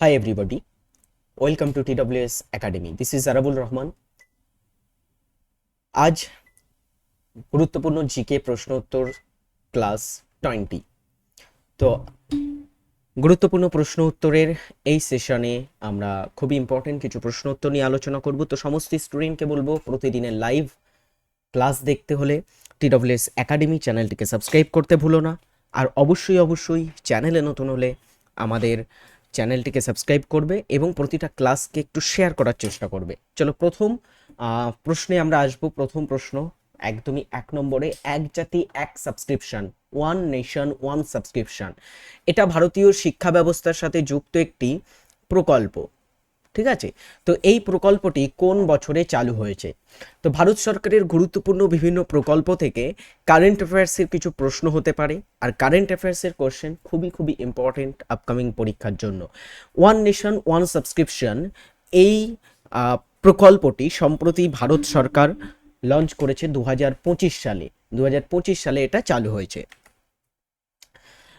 Hi everybody, welcome to TWS Academy. This is Arabul Rahman আজ গুরুত্বপূর্ণ GK প্রশ্ন উত্তর ক্লাস টোয়েন্টি তো গুরুত্বপূর্ণ প্রশ্ন উত্তরের এই সেশনে আমরা খুবই ইম্পর্টেন্ট কিছু প্রশ্ন উত্তর নিয়ে আলোচনা করব। তো সমস্ত স্টুডেন্টকে বলব প্রতিদিনের লাইভ ক্লাস দেখতে হলে টিডব্লিউএস একাডেমি চ্যানেলটিকে সাবস্ক্রাইব করতে ভুলো না। আর অবশ্যই অবশ্যই চ্যানেলে নতুন হলে আমাদের চ্যানেলটিকে সাবস্ক্রাইব করবে এবং প্রতিটা ক্লাসকে একটু শেয়ার করার চেষ্টা করবে। চলো প্রথম প্রশ্নে আমরা আসব। প্রথম প্রশ্ন, একদমই এক নম্বরে, এক জাতি, এক subscription one nation one subscription এটা ভারতীয় শিক্ষা ব্যবস্থার সাথে যুক্ত একটি প্রকল্প। ঠিক আছে? তো এই প্রকল্পটি কোন বছরে চালু হয়েছে? তো ভারত সরকারের গুরুত্বপূর্ণ বিভিন্ন প্রকল্প থেকে কারেন্ট অ্যাফেয়ার্সের কিছু প্রশ্ন হতে পারে। আর কারেন্ট অ্যাফেয়ার্সের কোশ্চেন খুবই খুবই ইম্পর্টেন্ট আপকামিং পরীক্ষার জন্য। ওয়ান নেশন ওয়ান সাবস্ক্রিপশন এই প্রকল্পটি সম্প্রতি ভারত সরকার লঞ্চ করেছে দু হাজার পঁচিশ সালে। দু হাজার পঁচিশ সালে এটা চালু হয়েছে।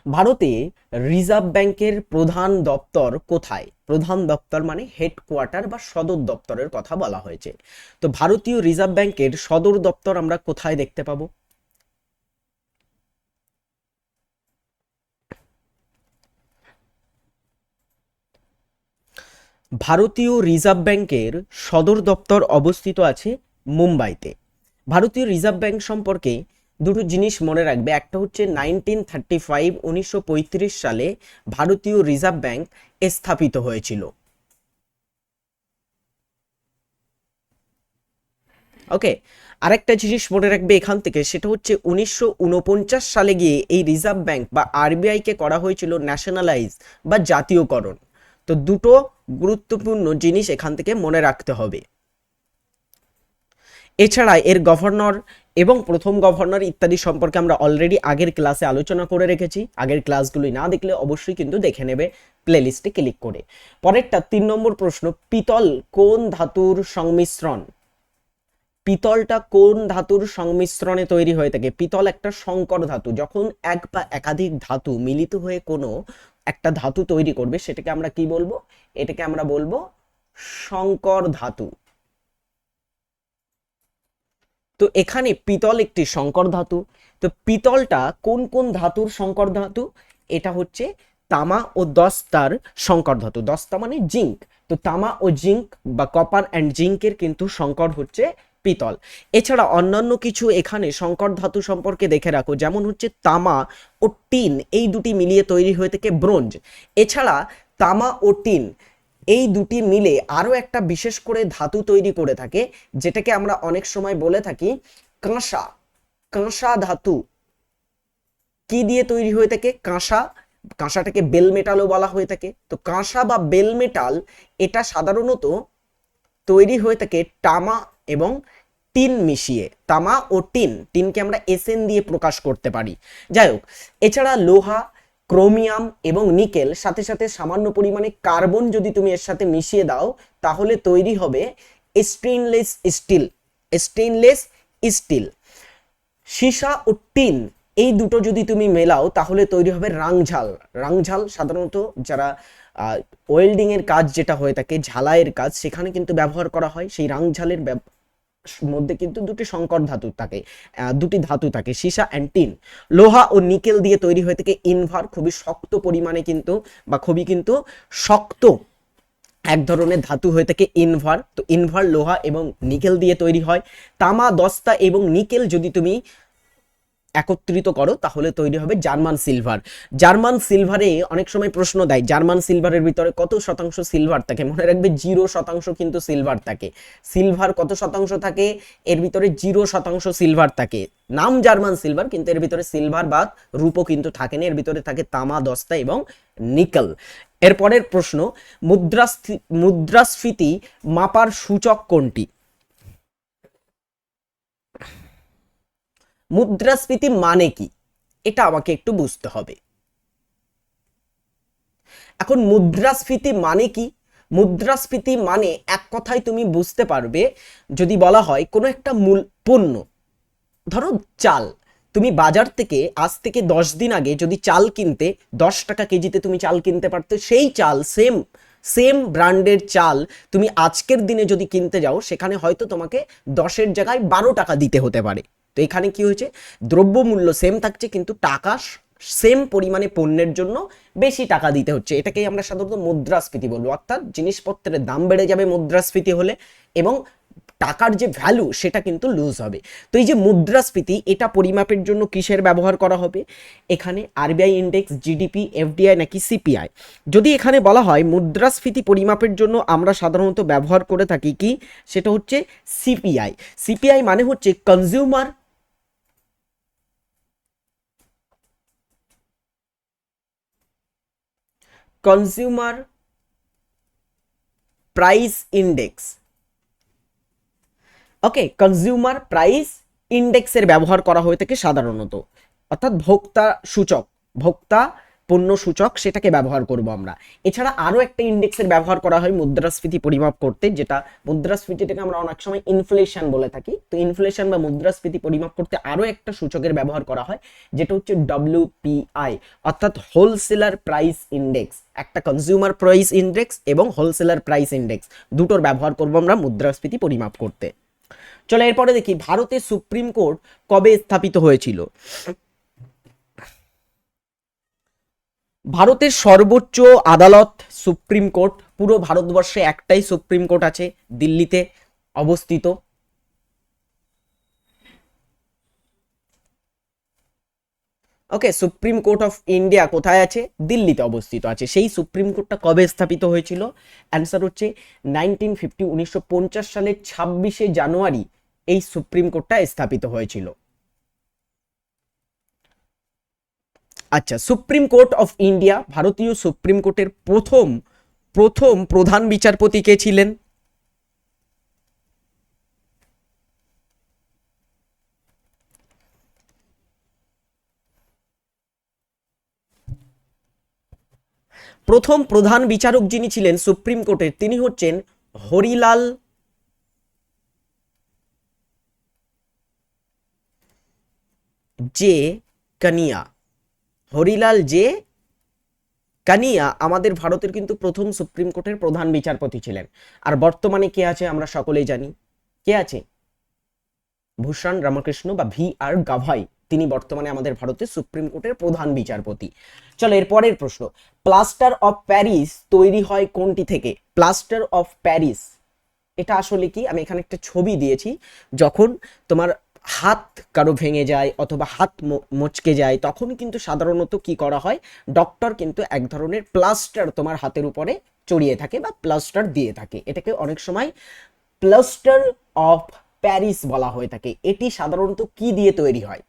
ভারতে রিজার্ভ ব্যাংকের প্রধান দপ্তর কোথায়? প্রধান দপ্তর মানে হেডকোয়ার্টার বা সদর দপ্তরের কথা বলা হয়েছে। তো ভারতীয় রিজার্ভ ব্যাংকের সদর দপ্তর আমরা কোথায় দেখতে পাবো? ভারতীয় রিজার্ভ ব্যাংকের সদর দপ্তর অবস্থিত আছে মুম্বাইতে। ভারতীয় রিজার্ভ ব্যাংক সম্পর্কে দুটো জিনিস মনে রাখবে। একটা হচ্ছে নাইনটিন থার্টি ফাইভ উনিশশো সালে ভারতীয় রিজার্ভ ব্যাংক স্থাপিত হয়েছিল। ওকে, আরেকটা জিনিস মনে রাখবে এখান থেকে, সেটা হচ্ছে উনিশশো উনপঞ্চাশ সালে গিয়ে এই রিজার্ভ ব্যাংক বা আরবিআইকে করা হয়েছিল ন্যাশনালাইজ বা জাতীয়করণ। তো দুটো গুরুত্বপূর্ণ জিনিস এখান থেকে মনে রাখতে হবে। এছাড়া এর গভর্নর এবং প্রথম গভর্নর ইত্যাদি সম্পর্কে আমরা অলরেডি আগের ক্লাসে আলোচনা করে রেখেছি। আগের ক্লাসগুলি না দেখলে অবশ্যই কিন্তু দেখে নেবে প্লেলিস্টে ক্লিক করে। পরেরটা তিন নম্বর প্রশ্ন, পিতল কোন ধাতুর সংমিশ্রণ? পিতলটা কোন ধাতুর সংমিশ্রণে তৈরি হয়ে থাকে? পিতল একটা সংকর ধাতু, যখন এক বা একাধিক ধাতু মিলিত হয়ে কোনো একটা ধাতু তৈরি করবে, সেটাকে আমরা কি বলব? এটাকে আমরা বলব সংকর ধাতু। তো এখানে পিতল একটি সংকর ধাতু। তো পিতলটা কোন কোন ধাতুর সংকর ধাতু? এটা হচ্ছে তামা ও দস্তার সংকর ধাতু। দস্তা মানে জিঙ্ক তো তামা ও জিঙ্ক বা কপার অ্যান্ড জিঙ্কের কিন্তু সংকর হচ্ছে পিতল। এছাড়া অন্যান্য কিছু এখানে সংকর ধাতু সম্পর্কে দেখে রাখো। যেমন হচ্ছে তামা ও টিন, এই দুটি মিলিয়ে তৈরি হয়ে থাকে ব্রোঞ্জ। এছাড়া তামা ও টিন এই দুটি মিলে আরও একটা বিশেষ করে ধাতু তৈরি করে থাকে, যেটাকে আমরা অনেক সময় বলে থাকি কাঁসা। কাঁসা ধাতু কি দিয়ে তৈরি হয়ে থাকে? কাঁসা। কাঁসাটাকে বেল মেটালও বলা হয়ে থাকে। তো কাঁসা বা বেল মেটাল, এটা সাধারণত তৈরি হয়ে থাকে তামা এবং টিন মিশিয়ে। তামা ও টিন, টিনকে আমরা এসএন দিয়ে প্রকাশ করতে পারি। যাই হোক, এছাড়া লোহা ক্রোমিয়াম এবং নিকেল সাথে সাথে সামান্য পরিমাণে কার্বন যদি তুমি এর সাথে মিশিয়ে দাও, তাহলে তৈরি হবে স্টেইনলেস স্টিল স্টেইনলেস স্টিল সীসা ও টিন, এই দুটো যদি তুমি মেলাও, তাহলে তৈরি হবে রাংঝাল। রাংঝাল সাধারণত যারা ওয়েল্ডিং এর কাজ যেটা হয়ে থাকে, ঝালাইয়ের কাজ, সেখানে কিন্তু ব্যবহার করা হয়। সেই রাংঝালের মধ্যে কিন্তু দুটি সংকর ধাতু থাকে দুটি ধাতু থাকে, সীসা অ্যান্ড টিন। লোহা ও নিকেল দিয়ে তৈরি হয়ে থাকে ইনভার খুবই শক্ত পরিমাণে কিন্তু, বা খুবই কিন্তু শক্ত এক ধরনের ধাতু হয়ে থাকে ইনভার তো ইনভার লোহা এবং নিকেল দিয়ে তৈরি হয়। তামা, দস্তা এবং নিকেল যদি তুমি একত্রিত করো, তাহলে তৈরি হবে জার্মান সিলভার। জার্মান সিলভারে অনেক সময় প্রশ্ন দেয়, জার্মান সিলভারের ভিতরে কত শতাংশ সিলভার থাকে? মনে রাখবে জিরো শতাংশ কিন্তু সিলভার থাকে। সিলভার কত শতাংশ থাকে? এর ভিতরে জিরো শতাংশ সিলভার থাকে। নাম জার্মান সিলভার, কিন্তু এর ভিতরে সিলভার বা রূপও কিন্তু থাকে না, এর ভিতরে থাকে তামা, দস্তা এবং নিকেল। এরপরের প্রশ্ন মুদ্রাস্ফী মুদ্রাস্ফীতি মাপার সূচক কোনটি? মুদ্রাস্ফীতি মানে কি? এটা আমাকে একটু বুঝতে হবে। এখন মুদ্রাস্ফীতি মানে কি? মুদ্রাস্ফীতি মানে এক কথায় তুমি বুঝতে পারবে, যদি বলা হয় কোনো একটা মূল পণ্য। ধরো চাল। তুমি বাজার থেকে আজ থেকে দশ দিন আগে যদি চাল কিনতে দশ টাকা কেজিতে তুমি চাল কিনতে পারতে, সেই চাল সেম সেম ব্র্যান্ডের চাল তুমি আজকের দিনে যদি কিনতে যাও, সেখানে হয়তো তোমাকে দশের জায়গায় বারো টাকা দিতে হতে পারে। তো এখানে কি হয়েছে? দ্রব্যমূল্য সেম থাকছে, কিন্তু টাকা সেম পরিমাণে পণ্যের জন্য বেশি টাকা দিতে হচ্ছে। এটাকেই আমরা সাধারণত মুদ্রাস্ফীতি বলব অর্থাৎ জিনিসপত্রের দাম বেড়ে যাবে মুদ্রাস্ফীতি হলে এবং টাকার যে ভ্যালু সেটা কিন্তু লুজ হবে। তো এই যে মুদ্রাস্ফীতি, এটা পরিমাপের জন্য কিসের ব্যবহার করা হবে? এখানে আরবিআই ইন্ডেক্স জিডিপি এফডিআই নাকি সিপিআই যদি এখানে বলা হয় মুদ্রাস্ফীতি পরিমাপের জন্য আমরা সাধারণত ব্যবহার করে থাকি কি? সেটা হচ্ছে সিপিআই সিপিআই মানে হচ্ছে consumer consumer price index okay consumer price ইন্ডেক্সের ব্যবহার করা হয়ে থাকে সাধারণত। অর্থাৎ ভোক্তা সূচক, ভোক্তা পণ্য সূচক সেটাকে ব্যবহার করব আমরা। এছাড়া আরও একটা ইন্ডেক্সের ব্যবহার করা হয় মুদ্রাস্ফীতি পরিমাপ করতে, যেটা মুদ্রাস্ফীতিটাকে আমরা অনেক সময় ইনফ্লেশন বলে থাকি। তো ইনফ্লেশন বা মুদ্রাস্ফীতি পরিমাপ করতে আরও একটা সূচকের ব্যবহার করা হয়, যেটা হচ্ছে ডব্লিউপিআই অর্থাৎ হোলসেলার প্রাইস ইন্ডেক্স একটা কনজিউমার প্রাইস ইন্ডেক্স এবং হোলসেলার প্রাইস ইন্ডেক্স দুটোর ব্যবহার করব আমরা মুদ্রাস্ফীতি পরিমাপ করতে। চলো এরপরে দেখি, ভারতের সুপ্রিম কোর্ট কবে স্থাপিত হয়েছিল? ভারতের সর্বোচ্চ আদালত, সুপ্রিম কোর্ট, পুরো ভারতবর্ষে একটাই সুপ্রিম কোর্ট আছে, দিল্লিতে অবস্থিত। Okay supreme court of India কোথায় আছে? দিল্লিতে অবস্থিত আছে। সেই সুপ্রিম কোর্টটা কবে স্থাপিত হয়েছিল? অ্যান্সার হচ্ছে নাইনটিন ফিফটি উনিশশো পঞ্চাশ সালের ছাব্বিশে জানুয়ারি এই সুপ্রিম কোর্টটা স্থাপিত হয়েছিল। আচ্ছা সুপ্রিম কোর্ট অফ ইন্ডিয়া ভারতীয় সুপ্রিম কোর্টের প্রথম প্রথম প্রধান বিচারপতি কে ছিলেন? প্রথম প্রধান বিচারক যিনি ছিলেন সুপ্রিম কোর্টের তিনি হচ্ছেন হরিলাল জে কানিয়া। হরিলাল জে কানিয়া আমাদের ভারতের কিন্তু প্রথম সুপ্রিম কোর্টের প্রধান বিচারপতি ছিলেন। আর বর্তমানে কে আছে আমরা সকলেই জানি। কে আছে? ভূষণ রামকৃষ্ণ বা ভি আর গাভাই। তিনি বর্তমানে আমাদের ভারতের সুপ্রিম কোর্টের প্রধান বিচারপতি। চলো এর পরের প্রশ্ন। প্লাস্টার অফ প্যারিস তৈরি হয় কোনটি থেকে? Plaster of Paris. এটা আসলে কি? আমি এখানে একটা ছবি দিয়েছি। যখন তোমার হাত কারও ভেঙে যায় অথবা হাত মচকে যায়, তখন কিন্তু সাধারণত কি করা হয়? ডক্টর কিন্তু এক ধরনের প্লাস্টার তোমার হাতের উপরে চড়িয়ে থাকে বা প্লাস্টার দিয়ে থাকে। এটাকে অনেক সময় প্লাস্টার অফ প্যারিস বলা হয়ে থাকে। এটি সাধারণত কি দিয়ে তৈরি হয়?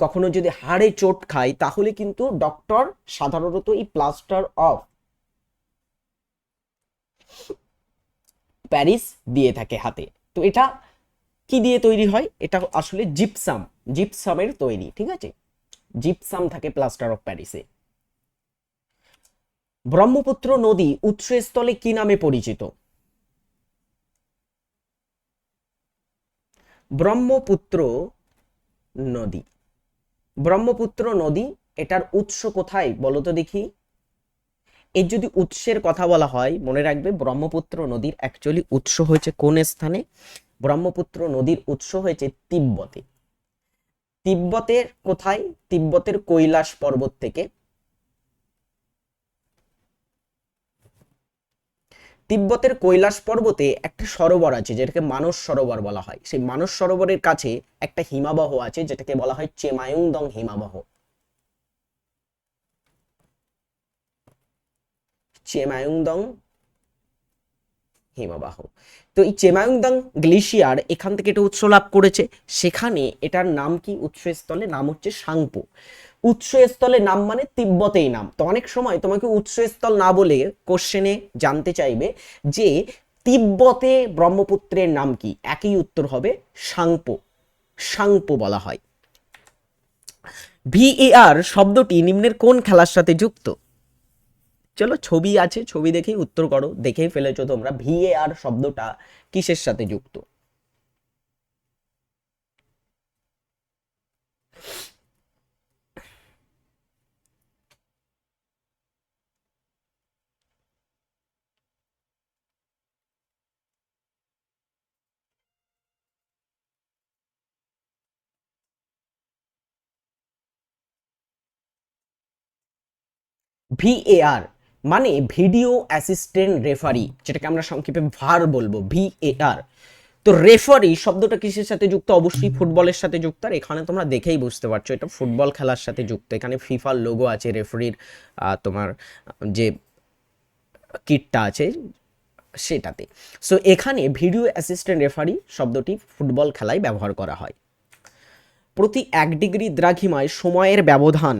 কখনো যদি হাড়ে চোট খায়, তাহলে কিন্তু ডক্টর সাধারণত এই প্লাস্টার অফ প্যারিস দিয়ে থাকে হাতে। তো এটা কি দিয়ে তৈরি হয়? এটা আসলে জিপসাম জিপসামের তৈরি, ঠিক আছে? জিপসাম থাকে প্লাস্টার অফ প্যারিসে ব্রহ্মপুত্র নদী উৎসস্থলে কি নামে পরিচিত? ব্রহ্মপুত্র নদী। ব্রহ্মপুত্র নদী, এটার উৎস কোথায়? বলো তো দেখি। এর যদি উৎসের কথা বলা হয়, মনে রাখবে ব্রহ্মপুত্র নদীর অ্যাকচুয়ালি উৎস হয়েছে কোন স্থানে? ব্রহ্মপুত্র নদীর উৎস হয়েছে তিব্বতে। তিব্বতের কোথায়? তিব্বতের কৈলাস পর্বত থেকে। তিব্বতের কৈলাস পর্বতে একটা সরোবর আছে, যেটাকে মানস সরোবর বলা হয়। সেই মানস সরোবরের কাছে একটা হিমাবহ আছে, যেটাকে বলা হয় চেমায়ুংদং হিমাবহ। চেমায়ুংদং, হিমবাহ। তো এই চেমায়ুংদাং গ্লেশিয়ার এখান থেকে এটা উৎস লাভ করেছে। সেখানে এটার নাম কি? উৎসস্থলে নাম হচ্ছে সাংপো। উৎসস্থলের নাম মানে তিব্বতেই নাম। তো অনেক সময় তোমাকে উৎসস্থল না বলে কোশ্চেনে জানতে চাইবে যে তিব্বতে ব্রহ্মপুত্রের নাম কি? একই উত্তর হবে সাংপো। সাংপো বলা হয়। ভিএআর শব্দটি নিম্নের কোন খেলার সাথে যুক্ত? চলো ছবি আছে, ছবি দেখেই উত্তর করো, দেখেই ফেলেছো তোমরা। ভিএআর শব্দটা কিসের সাথে যুক্ত? ভিএআর মানে ভিডিও অ্যাসিস্ট্যান্ট রেফারি যেটাকে আমরা সংক্ষেপে ভার বলব ভিএআর তো রেফারি শব্দটা কিসের সাথে যুক্ত? অবশ্যই ফুটবলের সাথে যুক্ত, আর এখানে তোমরা দেখেই বুঝতে পারছ, এটা ফুটবল খেলার সাথে যুক্ত। এখানে ফিফার লোগো আছে রেফারির তোমার, যে কিটটা আছে, সেটাতে। সো এখানে ভিডিও অ্যাসিস্ট্যান্ট রেফারি শব্দটি ফুটবল খেলায় ব্যবহার করা হয়। প্রতি এক ডিগ্রি দ্রাঘিমায় সময়ের ব্যবধান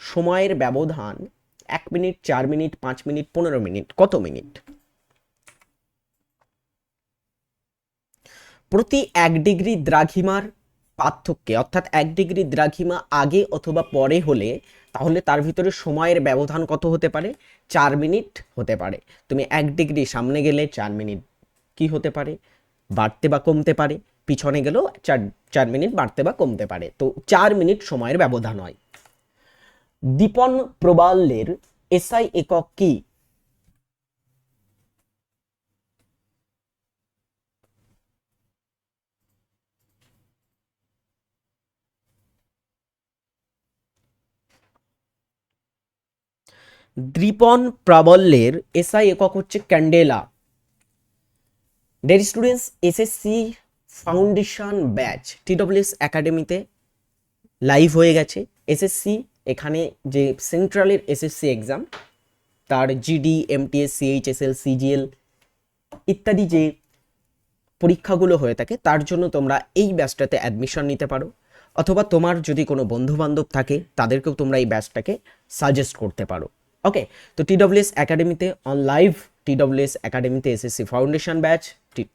সময়ের ব্যবধান এক মিনিট, চার মিনিট, পাঁচ মিনিট, পনেরো মিনিট, কত মিনিট? প্রতি এক ডিগ্রি দ্রাঘিমার পার্থক্যে, অর্থাৎ এক ডিগ্রি দ্রাঘিমা আগে অথবা পরে হলে, তাহলে তার ভিতরে সময়ের ব্যবধান কত হতে পারে? চার মিনিট হতে পারে। তুমি এক ডিগ্রি সামনে গেলে চার মিনিট কি হতে পারে? বাড়তে বা কমতে পারে। পিছনে গেলেও চার চার মিনিট বাড়তে বা কমতে পারে। তো চার মিনিট সময়ের ব্যবধান হয়। দীপন প্রবালের এসআই একক কি? দীপন প্রাবল্যের এসআই একক হচ্ছে candela. Dear students SSC foundation batch TWS একাডেমিতে লাইভ হয়ে গেছে। এসএসসি এখানে যে সেন্ট্রালের এসএসসি এক্সাম তার জিডি এমটিএস সিএইচএসএল সিজিএল ইত্যাদি যে পরীক্ষাগুলো হয়ে থাকে, তার জন্য তোমরা এই ব্যাচটাতে অ্যাডমিশন নিতে পারো। অথবা তোমার যদি কোনো বন্ধুবান্ধব থাকে, তাদেরকেও তোমরা এই ব্যাচটাকে সাজেস্ট করতে পারো। ওকে তো টিডব্লিউএস একাডেমিতে অন লাইভ টিডব্লিউএস একাডেমিতে এসএসসি ফাউন্ডেশন ব্যাচ।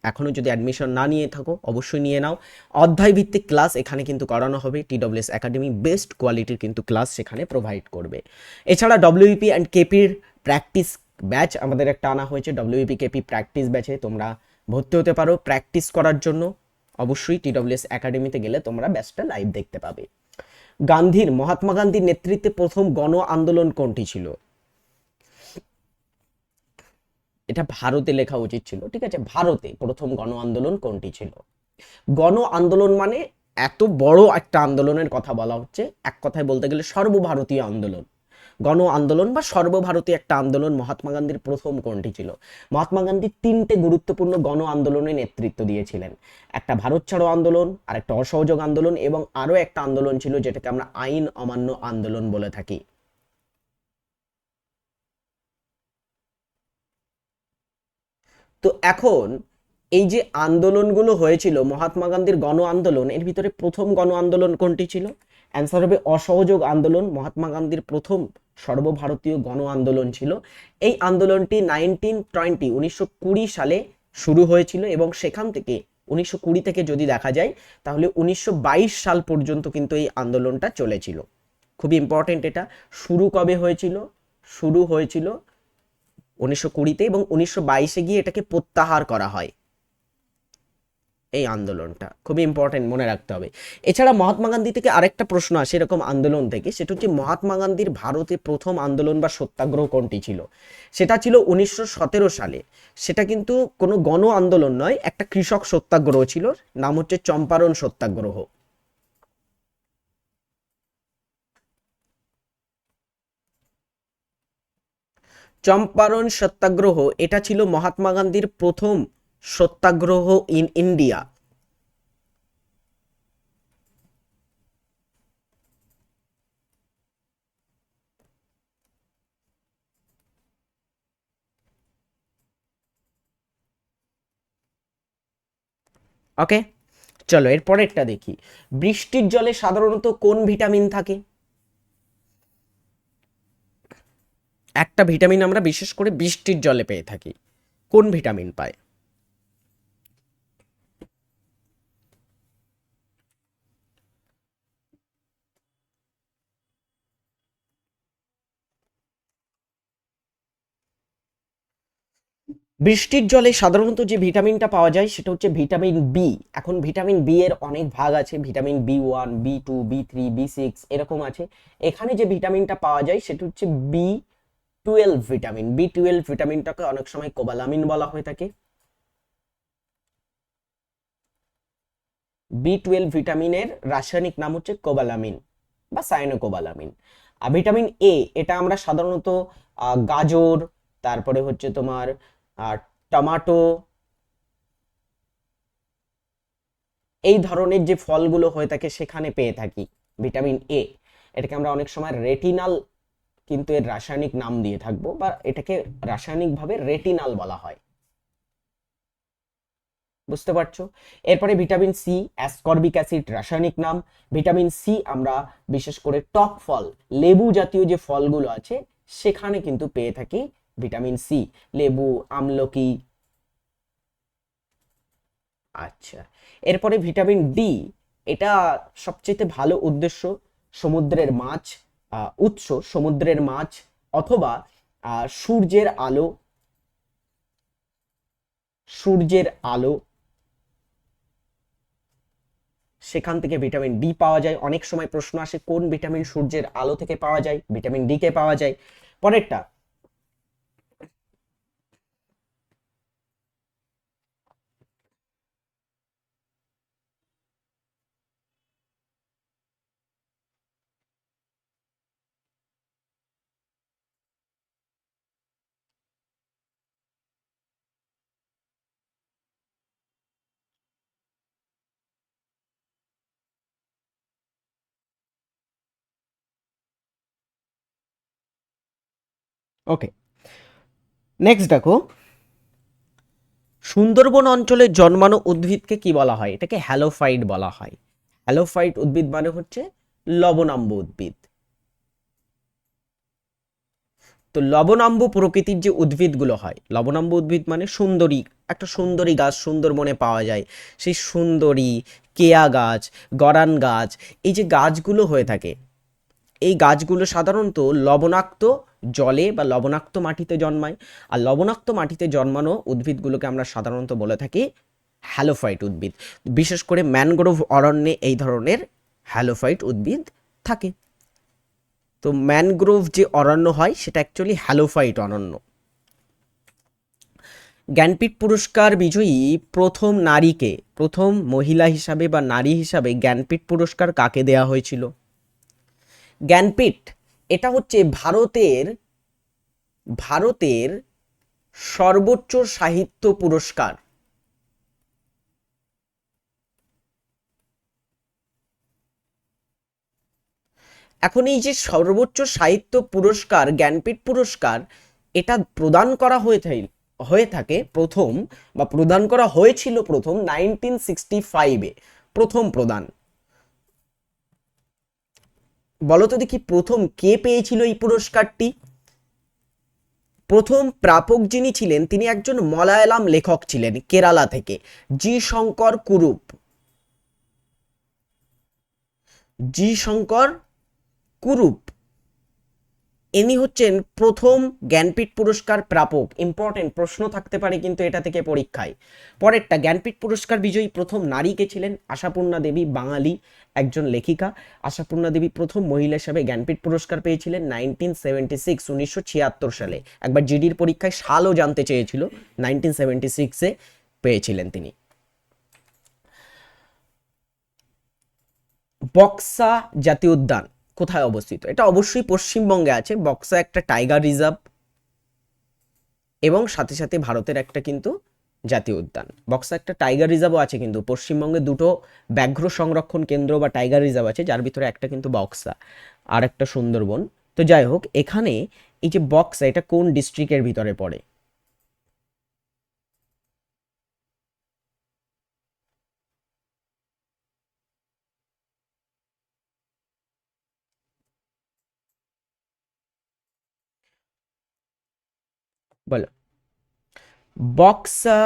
এখনও যদি অ্যাডমিশন না নিয়ে থাকো, অবশ্যই নিয়ে নাও। অধ্যায় ভিত্তিক ক্লাস এখানে কিন্তু করানো হবে। টিডব্লিউএস একাডেমি বেস্ট কোয়ালিটির কিন্তু ক্লাস সেখানে প্রোভাইড করবে। এছাড়া ডব্লিউপি অ্যান্ড কেপির প্র্যাকটিস ব্যাচ আমাদের একটা আনা হয়েছে। ডব্লিউপি কেপি প্র্যাকটিস ব্যাচে তোমরা ভর্তি হতে পারো। প্র্যাকটিস করার জন্য অবশ্যই টিডব্লিউএস একাডেমিতে গেলে তোমরা ব্যাচটা লাইভ দেখতে পাবে। গান্ধীর, মহাত্মা গান্ধীর নেতৃত্বে প্রথম গণ আন্দোলন কোনটি ছিল? এটা ভারতে লেখা উচিত ছিল। ঠিক আছে, ভারতে প্রথম গণ আন্দোলন কোনটি ছিল? গণ আন্দোলন মানে এত বড় একটা আন্দোলনের কথা বলা হচ্ছে, এক কথায় বলতে গেলে সর্বভারতীয় আন্দোলন। গণ আন্দোলন বা সর্বভারতীয় একটা আন্দোলন মহাত্মা গান্ধীর প্রথম কোনটি ছিল? মহাত্মা গান্ধী তিনটে গুরুত্বপূর্ণ গণ আন্দোলনে নেতৃত্ব দিয়েছিলেন। একটা ভারত ছাড়ো আন্দোলন আর একটা অসহযোগ আন্দোলন এবং আরও একটা আন্দোলন ছিল যেটাকে আমরা আইন অমান্য আন্দোলন বলে থাকি। তো এখন এই যে আন্দোলনগুলো হয়েছিল, মহাত্মা গান্ধীর গণ আন্দোলন, এর ভিতরে প্রথম গণ আন্দোলন কোনটি ছিল? অ্যান্সার হবে অসহযোগ আন্দোলন। মহাত্মা গান্ধীর প্রথম সর্বভারতীয় গণ আন্দোলন ছিল। এই আন্দোলনটি নাইনটিন টোয়েন্টি উনিশশো কুড়ি সালে শুরু হয়েছিল এবং সেখান থেকে, উনিশশো কুড়ি থেকে যদি দেখা যায়, তাহলে উনিশশো বাইশ সাল পর্যন্ত কিন্তু এই আন্দোলনটা চলেছিল। খুবই ইম্পর্টেন্ট এটা। শুরু কবে হয়েছিল? শুরু হয়েছিল উনিশশো কুড়িতে এবং উনিশশো বাইশে গিয়ে এটাকে প্রত্যাহার করা হয়। এই আন্দোলনটা খুবই ইম্পর্টেন্ট মনে রাখতে হবে। এছাড়া মহাত্মা গান্ধী থেকে আরেকটা প্রশ্ন আসে এরকম আন্দোলন থেকে, সেটা হচ্ছে মহাত্মা গান্ধীর ভারতে প্রথম আন্দোলন বা সত্যাগ্রহ কোনটি ছিল? সেটা ছিল উনিশশো সতেরো সালে। সেটা কিন্তু কোনো গণ আন্দোলন নয়, একটা কৃষক সত্যাগ্রহ ছিল, নাম হচ্ছে চম্পারণ সত্যাগ্রহ। চম্পারণ সত্যাগ্রহ, এটা ছিল মহাত্মা গান্ধীর প্রথম সত্যাগ্রহ ইন ইন্ডিয়া। ওকে চলো, এর পরেরটা দেখি। বৃষ্টির জলে সাধারণত কোন ভিটামিন থাকে? একটা ভিটামিন আমরা বিশেষ করে বৃষ্টির জলে পেয়ে থাকি। কোন ভিটামিন পায়? বৃষ্টির জলে সাধারণত যে ভিটামিনটা পাওয়া যায় সেটা হচ্ছে ভিটামিন বি এখন ভিটামিন বি এর অনেক ভাগ আছে, vitamin B one B two B three B six এরকম আছে। এখানে যে ভিটামিনটা পাওয়া যায় সেটা হচ্ছে B twelve vitamin B twelve ভিটামিনটাকে অনেক সময় কোবালামিন বলা হয়ে থাকে। বি টুয়েলভ ভিটামিনের রাসায়নিক নাম হচ্ছে কোবালামিন বা সাইনোকোবালামিন। আর ভিটামিন এ এটা আমরা সাধারণত গাজর, তারপরে হচ্ছে তোমার টমাটো, এই ধরনের যে ফলগুলো হয়ে থাকে সেখানে পেয়ে থাকি ভিটামিন এ এটাকে আমরা অনেক সময় রেটিনাল কিন্তু এর রাসায়নিক নাম দিয়ে থাকব বা এটাকে রাসায়নিকভাবে রেটিনাল বলা হয়। বুঝতে পারছ? এরপরে ভিটামিন সি, অ্যাসকর্বিক অ্যাসিড, রাসায়নিক নাম। ভিটামিন সি আমরা বিশেষ করে টক ফল, লেবু জাতীয় যে ফলগুলো আছে, সেখানে কিন্তু পেয়ে থাকি ভিটামিন সি। লেবু, আমলকি। আচ্ছা এরপরে ভিটামিন ডি, এটা সবচেয়ে ভালো উদ্দেশ্য, সমুদ্রের মাছ। উৎস, সমুদ্রের মাছ অথবা সূর্যের আলো সূর্যের আলো। সেখান থেকে ভিটামিন ডি পাওয়া যায়। অনেক সময় প্রশ্ন আসে, কোন ভিটামিন সূর্যের আলো থেকে পাওয়া যায়? ভিটামিন ডি কে পাওয়া যায়? পরেরটা ওকে নেক্সট দেখো, সুন্দরবন অঞ্চলে জন্মানো উদ্ভিদকে কি বলা হয়? এটাকে হ্যালোফাইট বলা হয়। হ্যালোফাইট উদ্ভিদ মানে হচ্ছে লবণাম্ব উদ্ভিদ। তো লবণাম্ব প্রকৃতির যে উদ্ভিদগুলো হয়, লবণাম্ব উদ্ভিদ মানে সুন্দরী, একটা সুন্দরী গাছ সুন্দরবনে পাওয়া যায়। সেই সুন্দরী, কেয়া গাছ, গরান গাছ, এই যে গাছগুলো হয়ে থাকে এই গাছগুলো সাধারণত লবণাক্ত জলে বা লবণাক্ত মাটিতে জন্মায়। আর লবণাক্ত মাটিতে জন্মানো উদ্ভিদগুলোকে আমরা সাধারণত বলে থাকি হ্যালোফাইট উদ্ভিদ। বিশেষ করে ম্যানগ্রোভ অরণ্যে এই ধরনের হ্যালোফাইট উদ্ভিদ থাকে। তো ম্যানগ্রোভ যে অরণ্য হয়, সেটা অ্যাকচুয়ালি হ্যালোফাইট অরণ্য। জ্ঞানপীঠ পুরস্কার বিজয়ী প্রথম নারীকে, প্রথম মহিলা হিসাবে বা নারী হিসাবে জ্ঞানপীঠ পুরস্কার কাকে দেয়া হয়েছিল? জ্ঞানপীঠ, এটা হচ্ছে ভারতের ভারতের সর্বোচ্চ সাহিত্য পুরস্কার। এখন এই যে সর্বোচ্চ সাহিত্য পুরস্কার, জ্ঞানপীঠ পুরস্কার, এটা প্রদান করা হয়ে থাকে হয়ে থাকে প্রথম, বা প্রদান করা হয়েছিল প্রথম নাইনটিন সিক্সটি ফাইভে প্রথম প্রদান। বলো তো দেখি প্রথম কে পেয়েছিল এই পুরস্কারটি? প্রথম প্রাপক যিনি ছিলেন, তিনি একজন মলায়ালাম লেখক ছিলেন কেরালা থেকে, জি শঙ্কর কুরুপ। জি শঙ্কর কুরুপ। ইনি হচ্ছেন প্রথম জ্ঞানপীঠ পুরস্কার প্রাপক। ইম্পর্টেন্ট প্রশ্ন থাকতে পারে কিন্তু এটা থেকে পরীক্ষায়। পরেরটা, জ্ঞানপীঠ পুরস্কার বিজয়ী প্রথম নারী কে ছিলেন? আশাপূর্ণা দেবী বাঙালি একজন লেখিকা। আশাপূর্ণা দেবী প্রথম মহিলা হিসাবে জ্ঞানপীঠ পুরস্কার পেয়েছিলেন নাইনটিন সেভেন্টি সিক্স উনিশশো ছিয়াত্তর সালে। একবার জিডির পরীক্ষায় সালও জানতে চেয়েছিল নাইনটিন সেভেন্টি সিক্সে পেয়েছিলেন তিনি। বক্সা জাতীয় উদ্যান। কোথায় অবস্থিত? এটা অবশ্যই পশ্চিমবঙ্গে আছে, বক্সা একটা টাইগার রিজার্ভ এবং সাথে সাথে ভারতের একটা কিন্তু জাতীয় উদ্যান। বক্সা একটা টাইগার রিজার্ভও আছে কিন্তু, পশ্চিমবঙ্গে দুটো ব্যাঘ্র সংরক্ষণ কেন্দ্র বা টাইগার রিজার্ভ আছে, যার ভিতরে একটা কিন্তু বক্সা আর একটা সুন্দরবন। তো যাই হোক, এখানে এই যে বক্সা, এটা কোন ডিস্ট্রিক্টের ভিতরে পড়ে? বলো। বক্সা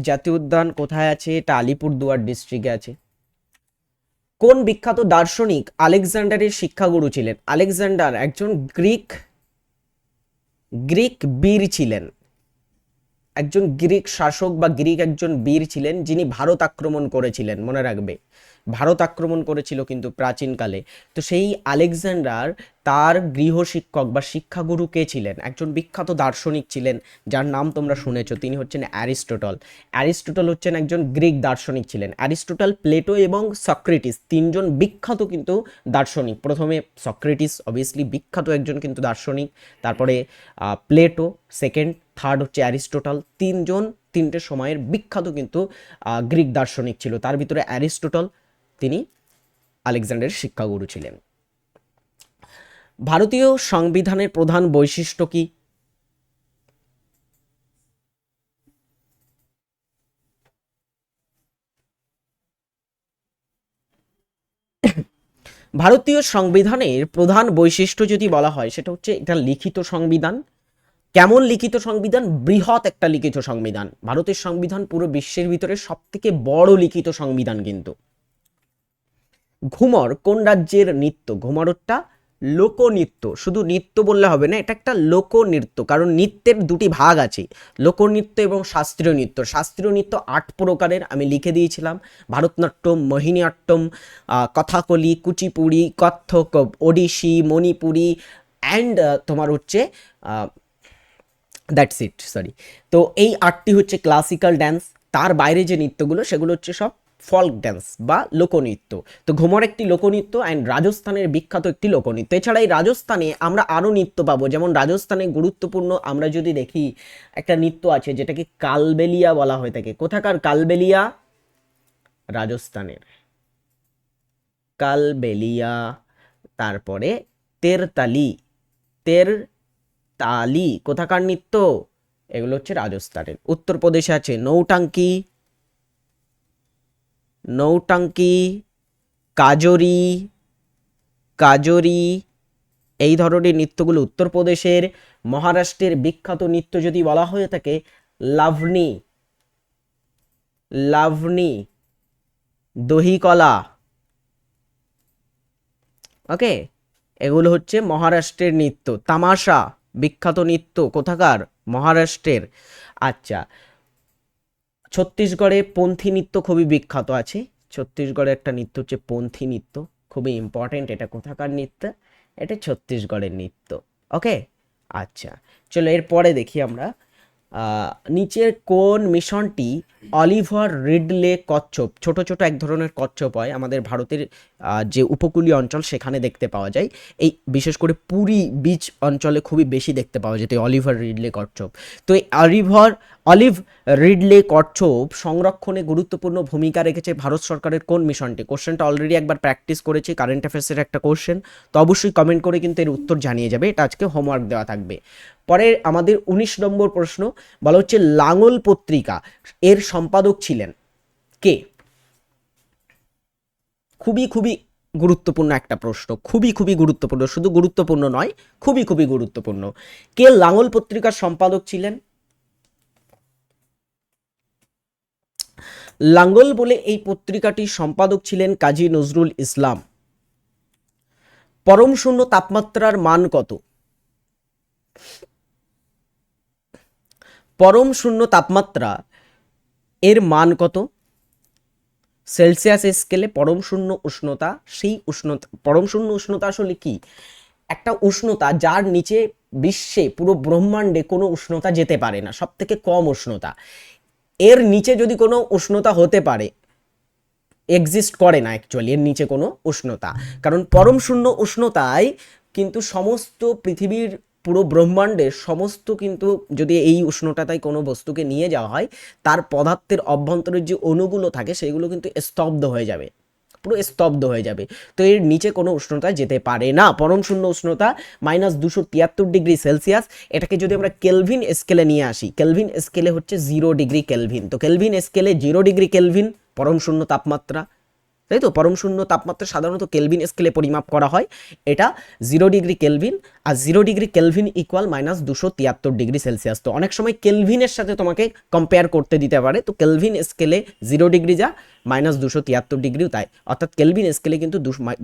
জাতীয় উদ্যান কোথায় আছে? এটা আলিপুরদুয়ার ডিস্ট্রিক্টে আছে। কোন বিখ্যাত দার্শনিক আলেকজান্ডারের শিক্ষাগুরু ছিলেন? আলেকজান্ডার একজন গ্রিক গ্রিক বীর ছিলেন। একজন গ্রিক শাসক বা গ্রিক একজন বীর ছিলেন যিনি ভারত আক্রমণ করেছিলেন, মনে রাখবে। ভারত আক্রমণ করেছিল কিন্তু প্রাচীনকালে। তো সেই আলেকজান্ডার তার গৃহ শিক্ষক বা শিক্ষাগুরু কে ছিলেন? একজন বিখ্যাত দার্শনিক ছিলেন, যার নাম তোমরা শুনেছো, তিনি হচ্ছেন অ্যারিস্টোটল। অ্যারিস্টোটল হচ্ছেন একজন গ্রিক দার্শনিক ছিলেন। অ্যারিস্টোটল, প্লেটো এবং সক্রেটিস তিনজন বিখ্যাত কিন্তু দার্শনিক। প্রথমে সক্রেটিস অবভিয়াসলি বিখ্যাত একজন কিন্তু দার্শনিক, তারপরে প্লেটো সেকেন্ড থার্ড হচ্ছে অ্যারিস্টোটল। তিনজন, তিনটে সময়ের বিখ্যাত কিন্তু গ্রিক দার্শনিক ছিল। তার ভিতরে অ্যারিস্টোটল তিনি আলেকজান্ডারের শিক্ষাগুরু ছিলেন। ভারতীয় সংবিধানের প্রধান বৈশিষ্ট্য কি? ভারতীয় সংবিধানের প্রধান বৈশিষ্ট্য যদি বলা হয়, সেটা হচ্ছে এটা লিখিত সংবিধান। কেমন লিখিত সংবিধান? বৃহৎ একটা লিখিত সংবিধান। ভারতের সংবিধান পুরো বিশ্বের ভিতরে সব থেকে বড় লিখিত সংবিধান কিন্তু। ঘুমর, কোন রাজ্যের নৃত্য? ঘুমরটা লোকনৃত্য। শুধু নৃত্য বললে হবে না, এটা একটা লোকনৃত্য, কারণ নৃত্যের দুটি ভাগ আছে। লোকনৃত্য এবং শাস্ত্রীয় নৃত্য। শাস্ত্রীয় নৃত্য আট প্রকারের আমি লিখে দিয়েছিলাম। ভারতনাট্যম মোহিনীঅট্টম কথাকলি, কুচিপুড়ি কত্থক ওডিশি, মণিপুরি অ্যান্ড তোমার হচ্ছে দ্যাটস ইট সরি তো এই আটটি হচ্ছে ক্লাসিক্যাল ড্যান্স তার বাইরে যে নৃত্যগুলো, সেগুলো হচ্ছে সব ফল্ক ড্যান্স বা লোকনৃত্য। তো ঘুমর একটি লোকনৃত্য অ্যান্ড রাজস্থানের বিখ্যাত একটি লোকনৃত্য। এছাড়া এই রাজস্থানে আমরা আরও নৃত্য পাবো। যেমন রাজস্থানে গুরুত্বপূর্ণ আমরা যদি দেখি, একটা নৃত্য আছে যেটাকে কালবেলিয়া বলা হয়ে থাকে। কোথাকার কালবেলিয়া? রাজস্থানের। কালবেলিয়া, তারপরে তেরতালি তের তালি কোথাকার নৃত্য? এগুলো হচ্ছে রাজস্থানের। উত্তরপ্রদেশে আছে নৌটাঙ্কি নৌটাঙ্কি, কাজরি কাজরি, এই ধরনের নৃত্যগুলো উত্তরপ্রদেশের মহারাষ্ট্রের বিখ্যাত নৃত্য যদি বলা হয়ে থাকে, লাভনি লাভনি, দহিকলা। ওকে? এগুলো হচ্ছে মহারাষ্ট্রের নৃত্য। তামাশা, বিখ্যাত নৃত্য কোথাকার? মহারাষ্ট্রের। আচ্ছা ছত্তিশগড়ে পন্থী নৃত্য খুবই বিখ্যাত আছে। ছত্তিশগড়ে একটা নৃত্য হচ্ছে পন্থী নৃত্য। খুবই ইম্পর্টেন্ট এটা কোথাকার নৃত্য? এটা ছত্তিশগড়ের নৃত্য। ওকে আচ্ছা চলো এরপরে দেখি আমরা। নিচের কোন মিশনটি অলিভার রিডলে কচ্ছপ, ছোট ছোট এক ধরনের কচ্ছপ হয় আমাদের ভারতের যে উপকূলীয় অঞ্চল সেখানে দেখতে পাওয়া যায়। এই বিশেষ করে পুরী বিচ অঞ্চলে খুবই বেশি দেখতে পাওয়া যেত এই অলিভার রিডলে কচ্ছপ। তো এই অলিভার, অলিভ রিডলে কচ্ছপ সংরক্ষণে গুরুত্বপূর্ণ ভূমিকা রেখেছে ভারত সরকারের কোন মিশনটি? কোশ্চেনটা অলরেডি একবার প্র্যাকটিস করেছি কারেন্ট অ্যাফেয়ার্সের একটা কোশ্চেন তো অবশ্যই কমেন্ট করে কিন্তু এর উত্তর জানিয়ে যাবে, এটা আজকে হোমওয়ার্ক দেওয়া থাকবে। পরে আমাদের উনিশ নম্বর প্রশ্ন, বলা হচ্ছে লাঙল পত্রিকা, এর সম্পাদক ছিলেন কে? খুবই খুবই গুরুত্বপূর্ণ একটা প্রশ্ন, খুবই খুবই গুরুত্বপূর্ণ, শুধু গুরুত্বপূর্ণ নয়, খুবই খুবই গুরুত্বপূর্ণ। কে লাঙল পত্রিকার সম্পাদক ছিলেন? লাঙ্গল বলে এই পত্রিকাটির সম্পাদক ছিলেন কাজী নজরুল ইসলাম। পরম শূন্য তাপমাত্রার মান কত? পরম শূন্য তাপমাত্রা এর মান কত? সেলসিয়াস স্কেলে পরম শূন্য উষ্ণতা, সেই উষ্ণতা, পরম শূন্য উষ্ণতা আসলে কি? একটা উষ্ণতা যার নিচে বিশ্বে পুরো ব্রহ্মাণ্ডে কোনো উষ্ণতা যেতে পারে না সব থেকে কম উষ্ণতা। এর নিচে যদি কোনো উষ্ণতা হতে পারে এক্সিস্ট করে না অ্যাকচুয়ালি এর নিচে কোনো উষ্ণতা। কারণ পরম শূন্য উষ্ণতায় কিন্তু সমস্ত পৃথিবীর পুরো ব্রহ্মাণ্ডের সমস্ত কিন্তু যদি এই উষ্ণতায় কোনো বস্তুকে নিয়ে যাওয়া হয়, তার পদার্থের অভ্যন্তরের যে অণুগুলো থাকে, সেগুলো কিন্তু স্তব্ধ হয়ে যাবে। পুরো স্তব্ধ হয়ে যাবে। তো এর নিচে কোনো উষ্ণতা যেতে পারে না। পরম শূন্য উষ্ণতা মাইনাস দুশো তিয়াত্তর ডিগ্রি সেলসিয়াস এটাকে যদি আমরা কেলভিন স্কেলে নিয়ে আসি কেলভিন স্কেলে হচ্ছে জিরো ডিগ্রি কেলভিন তো কেলভিন স্কেলে জিরো ডিগ্রি কেলভিন পরম শূন্য তাপমাত্রা। তাই তো? পরম শূন্য তাপমাত্রা সাধারণত কেলভিন স্কেলে পরিমাপ করা হয়। এটা জিরো ডিগ্রি কেলভিন আর zero degree kelvin equal minus দুশো তিয়াত্তর ডিগ্রি সেলসিয়াস তো অনেক সময় কেলভিনের সাথে তোমাকে কম্পেয়ার করতে দিতে পারে। তো কেলভিন স্কেলে জিরো ডিগ্রি যা মাইনাস দুশো তিয়াত্তর ডিগ্রিও তাই। অর্থাৎ কেলভিন স্কেলে কিন্তু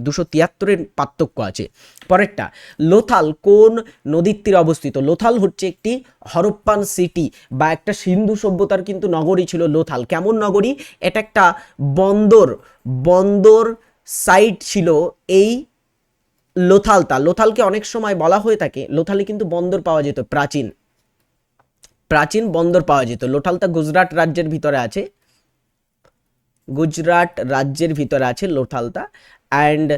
দুশো তিয়াত্তরের পার্থক্য আছে। পরেরটা, লোথাল কোন নদীর তীরে অবস্থিত? লোথাল হচ্ছে একটি হরপ্পান সিটি বা একটা সিন্ধু সভ্যতার কিন্তু নগরী ছিল লোথাল। কেমন নগরী? এটা একটা বন্দর বন্দর সাইট ছিল এই লোথালতা। লোথালকে অনেক সময় বলা হয়ে থাকে, লোথালে কিন্তু বন্দর পাওয়া যেত, প্রাচীন। প্রাচীন বন্দর পাওয়া যেত। লোথালতা গুজরাট রাজ্যের ভিতরে আছে। গুজরাট রাজ্যের ভিতরে আছে লোথালতা। অ্যান্ড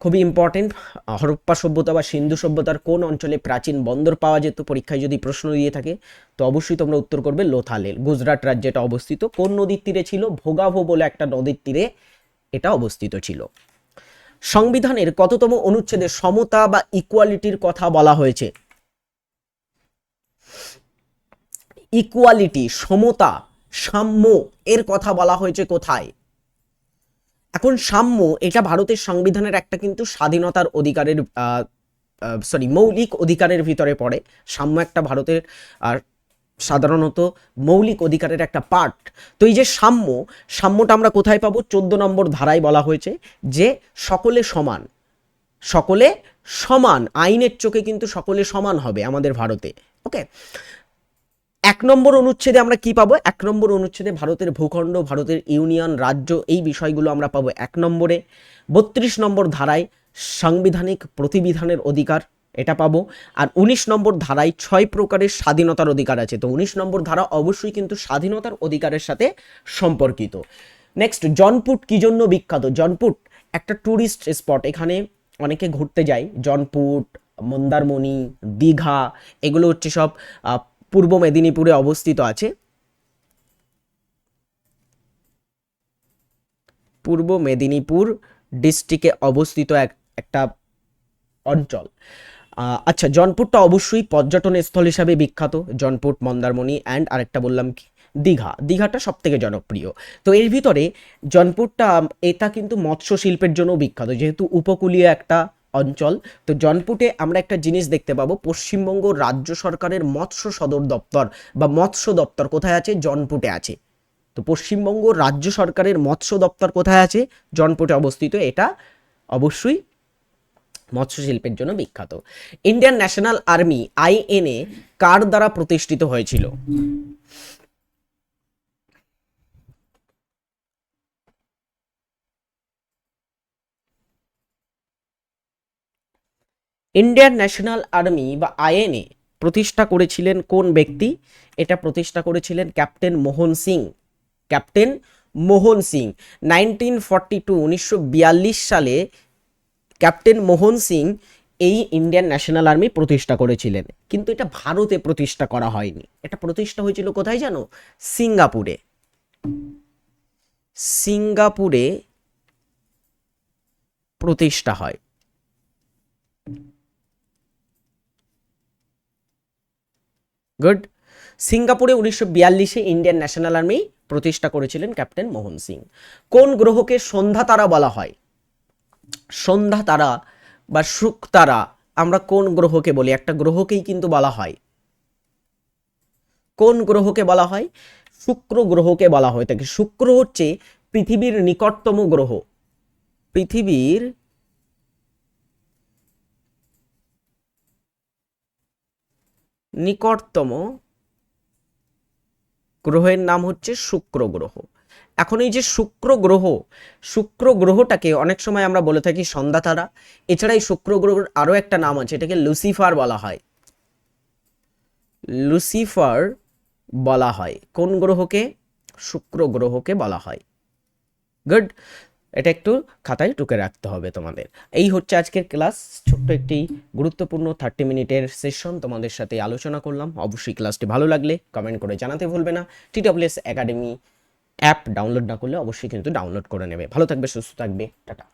খুবই ইম্পর্টেন্ট হরপ্পা সভ্যতা বা সিন্ধু সভ্যতার কোন অঞ্চলে প্রাচীন বন্দর পাওয়া যেত পরীক্ষায় যদি প্রশ্ন দিয়ে থাকে, তো অবশ্যই তোমরা উত্তর করবে লোথালে গুজরাট রাজ্যে এটা অবস্থিত। কোন নদীর তীরে ছিল? ভোগাভো বলে একটা নদীর তীরে এটা অবস্থিত ছিল। সংবিধানের কততম অনুচ্ছেদে সমতা বা ইকুয়ালিটির কথা বলা হয়েছে? ইকুয়ালিটি সমতা, সাম্য, এর কথা বলা হয়েছে কোথায়? এখন সাম্য, এটা ভারতের সংবিধানের একটা কিন্তু স্বাধীনতার অধিকারের সরি মৌলিক অধিকারের ভিতরে পড়ে। সাম্য একটা ভারতের সাধারণত মৌলিক অধিকারের একটা পার্ট তো এই যে সাম্য, সাম্যটা আমরা কোথায় পাবো? চোদ্দ নম্বর ধারায় বলা হয়েছে যে সকলে সমান। সকলে সমান। আইনের চোখে কিন্তু সকলে সমান হবে আমাদের ভারতে। ওকে এক নম্বর অনুচ্ছেদে আমরা কি পাবো? এক নম্বর অনুচ্ছেদে ভারতের ভূখণ্ড, ভারতের ইউনিয়ন, রাজ্য, এই বিষয়গুলো আমরা পাবো এক নম্বরে। বত্রিশ নম্বর ধারায় সাংবিধানিক প্রতিবিধানের অধিকার, এটা পাবো। আর উনিশ নম্বর ধারায় ছয় প্রকারের স্বাধীনতার অধিকার আছে। তো উনিশ নম্বর ধারা অবশ্যই কিন্তু স্বাধীনতার অধিকারের সাথে সম্পর্কিত। নেক্সট জনপুট কি জন্য বিখ্যাত? জনপুট একটা ট্যুরিস্ট স্পট এখানে অনেকে ঘুরতে যায়। জনপুট, মন্দারমণি, দীঘা, এগুলো হচ্ছে সব পূর্ব মেদিনীপুরে অবস্থিত আছে। পূর্ব মেদিনীপুর ডিস্ট্রিক্টে অবস্থিত এক, একটা অঞ্চল। আচ্ছা জনপুরটা অবশ্যই পর্যটন স্থল হিসাবে বিখ্যাত, জনপুর, মন্দারমণি অ্যান্ড আরেকটা বললাম কি, দীঘা। দীঘাটা সব থেকে জনপ্রিয়। তো এর ভিতরে জনপুরটা, এটা কিন্তু মৎস্য শিল্পের জন্য বিখ্যাত, যেহেতু উপকূলীয় একটা অঞ্চল। তো জনপুটে আমরা একটা জিনিস দেখতে পাবো, পশ্চিমবঙ্গ রাজ্য সরকারের মৎস্য সদর দপ্তর বা মৎস্য দপ্তর কোথায় আছে? জনপুটে আছে। তো পশ্চিমবঙ্গ রাজ্য সরকারের মৎস্য দপ্তর কোথায় আছে? জনপুটে অবস্থিত, এটা অবশ্যই মৎস্য শিল্পের জন্য বিখ্যাত। ইন্ডিয়ান ন্যাশনাল আর্মি, আইএনএ, কার দ্বারা প্রতিষ্ঠিত হয়েছিল? ইন্ডিয়ান ন্যাশনাল আর্মি বা আইএনএ প্রতিষ্ঠা করেছিলেন কোন ব্যক্তি? এটা প্রতিষ্ঠা করেছিলেন captain Mohan Singh. Captain Mohan Singh, nineteen forty two, উনিশশো বিয়াল্লিশ সালে ক্যাপ্টেন মোহন সিং এই ইন্ডিয়ান ন্যাশনাল আর্মি প্রতিষ্ঠা করেছিলেন। কিন্তু এটা ভারতে প্রতিষ্ঠা করা হয়নি। এটা প্রতিষ্ঠা হয়েছিল কোথায় জানো? সিঙ্গাপুরে। সিঙ্গাপুরে প্রতিষ্ঠা হয়। গুড। সিঙ্গাপুরে উনিশশো বিয়াল্লিশে ইন্ডিয়ান ন্যাশনাল আর্মি প্রতিষ্ঠা করেছিলেন ক্যাপ্টেন মোহন সিং। কোন গ্রহকে সন্ধ্যা তারা বলা হয়? সন্ধ্যা তারা বা শুক তারা, আমরা কোন গ্রহকে বলি? একটা গ্রহকেই কিন্তু বলা হয়। কোন গ্রহকে বলা হয়? শুক্র গ্রহকে বলা হয়। থাকে শুক্র হচ্ছে পৃথিবীর নিকটতম গ্রহ। পৃথিবীর নিকটতম গ্রহের নাম হচ্ছে শুক্র গ্রহ। এখন এই যে শুক্র গ্রহ, শুক্র গ্রহটাকে অনেক সময় আমরা বলে থাকি সন্ধ্যা তারা। এছাড়া এই শুক্র গ্রহের আরও একটা নাম আছে, এটাকে লুসিফার বলা হয়। লুসিফার বলা হয়। কোন গ্রহকে? শুক্র গ্রহকে বলা হয়। গুড। এটা একটু খাতায় টুকে রাখতে হবে তোমাদের। এই হচ্ছে আজকের ক্লাস। ছোট্ট একটি গুরুত্বপূর্ণ থার্টি মিনিটের সেশন তোমাদের সাথে আলোচনা করলাম। অবশ্যই ক্লাসটি ভালো লাগলে কমেন্ট করে জানাতে ভুলবে না। T TWS academy app download না করলে অবশ্যই কিন্তু ডাউনলোড করে নেবে। ভালো থাকবে, সুস্থ থাকবে। টাটা।